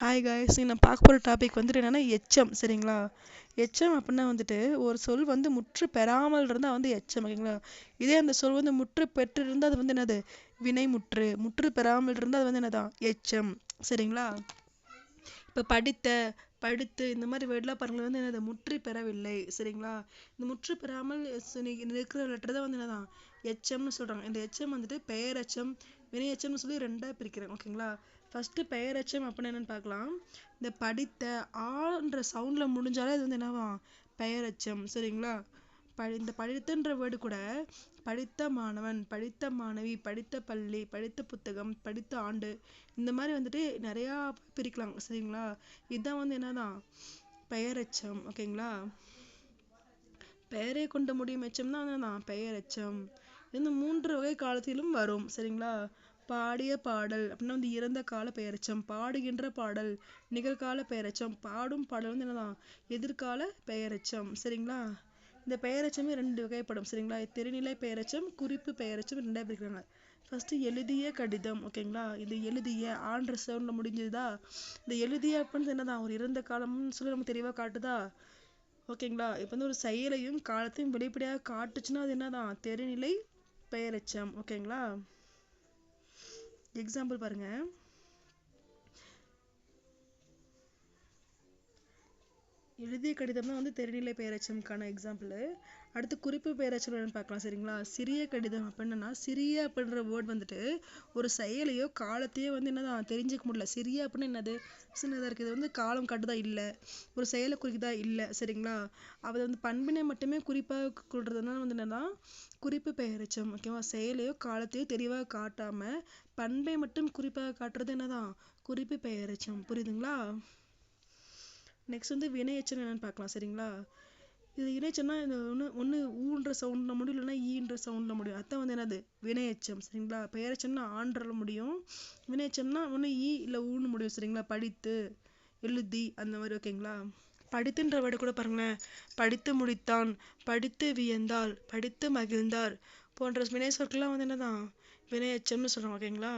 Hi guys நான் பார்க்க போகிற டாபிக் வந்துட்டு என்னென்னா எச்சம் சரிங்களா? எச்சம் அப்படின்னா வந்துட்டு ஒரு சொல் வந்து முற்று பெறாமல் இருந்தால் வந்து எச்சம் ஓகேங்களா? இதே அந்த சொல் வந்து முற்று பெற்று இருந்தால் அது வந்து என்னது? வினை முற்று. முற்று பெறாமல் இருந்தால் அது வந்து என்னதான் எச்சம் சரிங்களா? இப்போ படித்த படுத்து இந்த மாதிரி வேர்ட்லாம் பாருங்கள் வந்து என்னது? முற்று பெறவில்லை சரிங்களா? இந்த முற்று பெறாமல் இருக்கிற லெட்டர் தான் வந்து என்னதான் எச்சம்னு சொல்கிறாங்க இந்த எச்சம் வந்துட்டு பெயரச்சம் வினையச்சம்னு சொல்லி ரெண்டாக பிரிக்கிறேன் ஓகேங்களா? ஃபஸ்ட்டு பெயரெச்சம் அப்படின்னு என்னென்னு பார்க்கலாம். இந்த படித்த ஆன்ற சவுண்டில் முடிஞ்சாலே அது வந்து என்னவா? பெயரெச்சம் சரிங்களா? ப இந்த படித்தன்ற வேர்டு கூட படித்த மாணவன் படித்த மாணவி படித்த பள்ளி படித்த புத்தகம் படித்த ஆண்டு இந்த மாதிரி வந்துட்டு நிறையா பிரிக்கலாம். சரிங்களா? இதுதான் வந்து என்னதான் பெயரெச்சம் ஓகேங்களா? பெயரை கொண்ட முடியும் எச்சம் தான் என்னதான் பெயரெச்சம் இது மூன்று வகை காலத்திலும் வரும். சரிங்களா? பாடிய பாடல் அப்படின்னா வந்து இறந்த கால பெயரெச்சம் பாடுகின்ற பாடல் நிகழ்கால பெயரெச்சம் பாடும் பாடல் வந்து என்னதான்? எதிர்கால பெயரெச்சம். சரிங்களா? இந்த பெயரெச்சமே ரெண்டு வகைப்படும். சரிங்களா? திருநிலை பெயரெச்சம் குறிப்பு பெயரெச்சம் ரெண்டாக பிரிக்கிறாங்க. ஃபஸ்ட்டு எழுதிய கடிதம் ஓகேங்களா? இது எழுதிய ஆன்ற சவுண்ட்ல முடிஞ்சதா? இந்த எழுதிய அப்படின்னு என்னதான்? ஒரு இறந்த காலம்னு சொல்லி நமக்கு தெளிவாக காட்டுதா? ஓகேங்களா? இப்போ வந்து ஒரு செயலையும் காலத்தையும் வெளிப்படையாக காட்டுச்சுன்னா அது என்னதான்? தெரிநிலை பெயரெச்சம். ஓகேங்களா? எக்ஸாம்பிள் பாருங்கள் எழுதிய கடிதம் தான் வந்து தெரிநிலை பெயரெச்சம்க்கான எக்ஸாம்பிள் அடுத்து குறிப்பு பெயரெச்சம் என்னன்னு பார்க்கலாம் சரிங்களா? சிறிய கடிதம் அப்படின்னா சிறிய அப்படின்ற வேர்ட் வந்துட்டு ஒரு செயலையோ காலத்தையோ வந்து என்னதான் தெரிஞ்சுக்க முடியல. சிறிய அப்படின்னு என்னது? சின்னதாக இருக்குது. இது வந்து காலம் கட்டுதா? இல்லை. ஒரு செயலை குறிக்குதா? இல்லை சரிங்களா? அது வந்து பண்பினை மட்டுமே குறிப்பாக கொள்றதுனால வந்து என்னதான் குறிப்பு பெயரச்சம் ஓகேவா செயலையோ காலத்தையோ தெளிவாக காட்டாமல் பண்பை மட்டும் குறிப்பாக காட்டுறது என்னதான்? குறிப்பு பெயரெச்சம் புரியுதுங்களா? நெக்ஸ்ட் வந்து வினையெச்சம் என்னன்னு பார்க்கலாம் சரிங்களா? இது இணைச்சம்னா இந்த ஒன்று ஒன்று ஊன்ற சவுண்டில் முடியும் இல்லைன்னா ஈன்ற சவுண்டில் முடியும். அதான் வந்து என்னது? வினையெச்சம் சரிங்களா? பெயரச்சம்னா ஆன்றல முடியும். வினையெச்சம்னா ஒன்று ஈ இல்லை ஊன்னு முடியும் சரிங்களா? படித்து எழுதி அந்த மாதிரி ஓகேங்களா? படித்துன்ற வேர்டு கூட பாருங்களேன். படித்து முடித்தான் படித்து வியந்தாள் படித்து மகிழ்ந்தார் போன்ற வினை சொற்கள்லாம் வந்து என்னதான்? வினையெச்சம்னு சொல்கிறோம் ஓகேங்களா?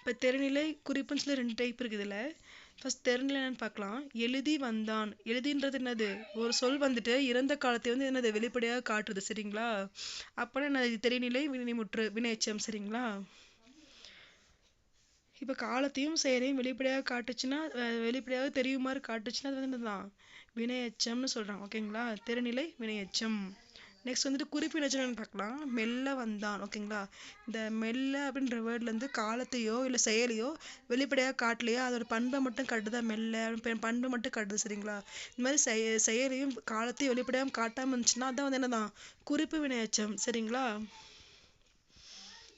இப்போ தெருநிலை குறிப்புன்னு சொல்லி ரெண்டு டைப் இருக்குது இதில் ஃபஸ்ட் தெருநிலை பார்க்கலாம். எழுதி வந்தான். எழுதின்றது என்னது? ஒரு சொல் வந்துட்டு இறந்த காலத்தை வந்து என்னது? வெளிப்படையாக காட்டுது. சரிங்களா? அப்போனா என்னது? தெரிநிலை வினைமுற்று வினையச்சம். சரிங்களா? இப்போ காலத்தையும் செயலையும் வெளிப்படையாக காட்டுச்சுன்னா வெளிப்படையாக தெரியுமாறு காட்டுச்சுன்னா அது வந்து என்னதான் வினையச்சம்னு சொல்கிறாங்க ஓகேங்களா? தெருநிலை வினையச்சம். நெக்ஸ்ட் வந்துட்டு குறிப்பினச்சம்னு பார்க்கலாம். மெல்ல வந்தான் ஓகேங்களா இந்த மெல்ல அப்படின்ற வேர்ட்லேருந்து காலத்தையோ இல்லை செயலையோ வெளிப்படையாக காட்டலையோ. அதோட பண்பை மட்டும் காட்டுதா மெல்ல. பண்பை மட்டும் காட்டுது சரிங்களா? இந்த மாதிரி செய செயலையும் காலத்தையும் வெளிப்படையாக காட்டாமல் இருந்துச்சுன்னா அதான் வந்து என்னதான்? குறிப்பு வினையச்சம் சரிங்களா?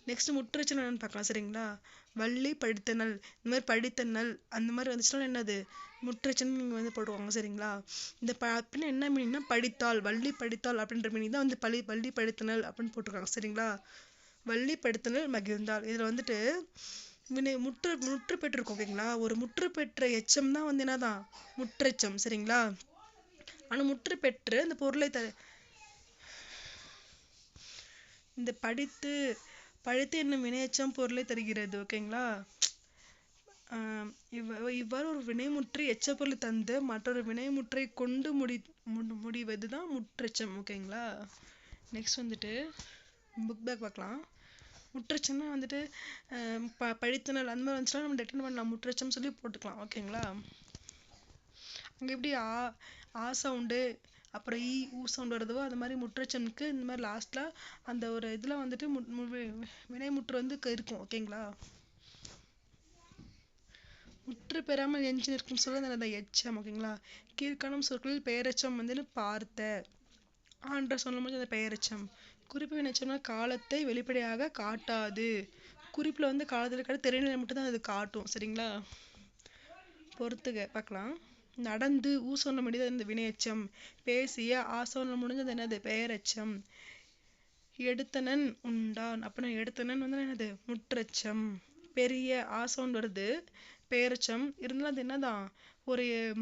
நெக்ஸ்ட் முற்றச்சம் என்னென்னு பார்க்கலாம் சரிங்களா? வள்ளி படித்தனல் இந்த மாதிரி படித்தனல் அந்த மாதிரி வந்துச்சுன்னா என்னது? முற்றச்சன் நீங்கள் வந்து போடுவாங்க சரிங்களா? இந்த ப அப்படின்னு என்ன மீனிங்னா படித்தாள் வள்ளி படித்தாள் அப்படின்ற மீனிங் தான் வந்து பள்ளி வள்ளி படித்தனல் அப்படின்னு போட்டிருக்காங்க சரிங்களா? வள்ளி படித்தனல் மகிழ்ந்தாள் இதில் வந்துட்டு வினை முற்று முற்று பெற்றிருக்கோம் ஓகேங்களா? ஒரு முற்று பெற்ற எச்சம் தான் வந்து என்னதான்? முற்றெச்சம் சரிங்களா? ஆனால் முற்று பெற்று இந்த பொருளை த இந்த படித்து பழுத்து என்னும் வினையெச்சம் பொருளை தருகிறது ஓகேங்களா இவ்வாறு ஒரு வினைமுற்று எச்ச பொருள் தந்து மற்றொரு வினைமுற்றை கொண்டு முடி முடிவது தான் முற்றெச்சம் ஓகேங்களா நெக்ஸ்ட் வந்துட்டு புக் பேக் பார்க்கலாம். முற்றச்சம்னா வந்துட்டு ப படித்தனல் அந்த மாதிரி வந்துச்சுன்னா நம்ம டெட்டன் பண்ணலாம். முற்றச்சம் சொல்லி போட்டுக்கலாம் ஓகேங்களா அங்கே எப்படி ஆ ஆ சவுண்டு அப்புறம் ஈ ஊ சவுண்ட் வருதோ அது மாதிரி முற்றச்சனுக்கு இந்த மாதிரி லாஸ்ட்டில் அந்த ஒரு இதில் வந்துட்டு மு வினைமுற்று வந்து இருக்கும் ஓகேங்களா முற்று பெறாமல் எஞ்சி நிற்கும் சொல்ல அந்த எச்சம் ஓகேங்களா கீழ்காணும் சொற்களில் பெயரெச்சம் வந்து பார்த்த. ஆன்ற சொல்லும் போது அந்த பெயரெச்சம். குறிப்பு வினைச்சம்னா காலத்தை வெளிப்படையாக காட்டாது. குறிப்பில் வந்து காலத்தில் காட்ட தெரிநிலை மட்டும் தான் அது காட்டும் சரிங்களா? பொறுத்துக பார்க்கலாம். நடந்து ஊசோனில் முடிந்தது இந்த அந்த வினையச்சம். பேசிய ஆசோனில் முடிஞ்சது என்னது பெயரெச்சம். எடுத்தனன் உண்டான். அப்படின்னா எடுத்தனன் வந்து என்னது? முற்றச்சம். பெரிய ஆசோன் வருது. பெயரெச்சம். இருந்தாலும் அது என்னதான்? ஒரு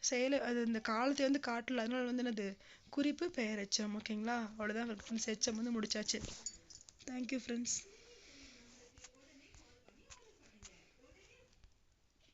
செயலை அது இந்த காலத்தை வந்து காட்டல. அதனால வந்து என்னது? குறிப்பு பெயரெச்சம். ஓகேங்களா? அவ்வளோதான் ஃப்ரெண்ட்ஸ் எச்சம் வந்து முடிச்சாச்சு. Thank you friends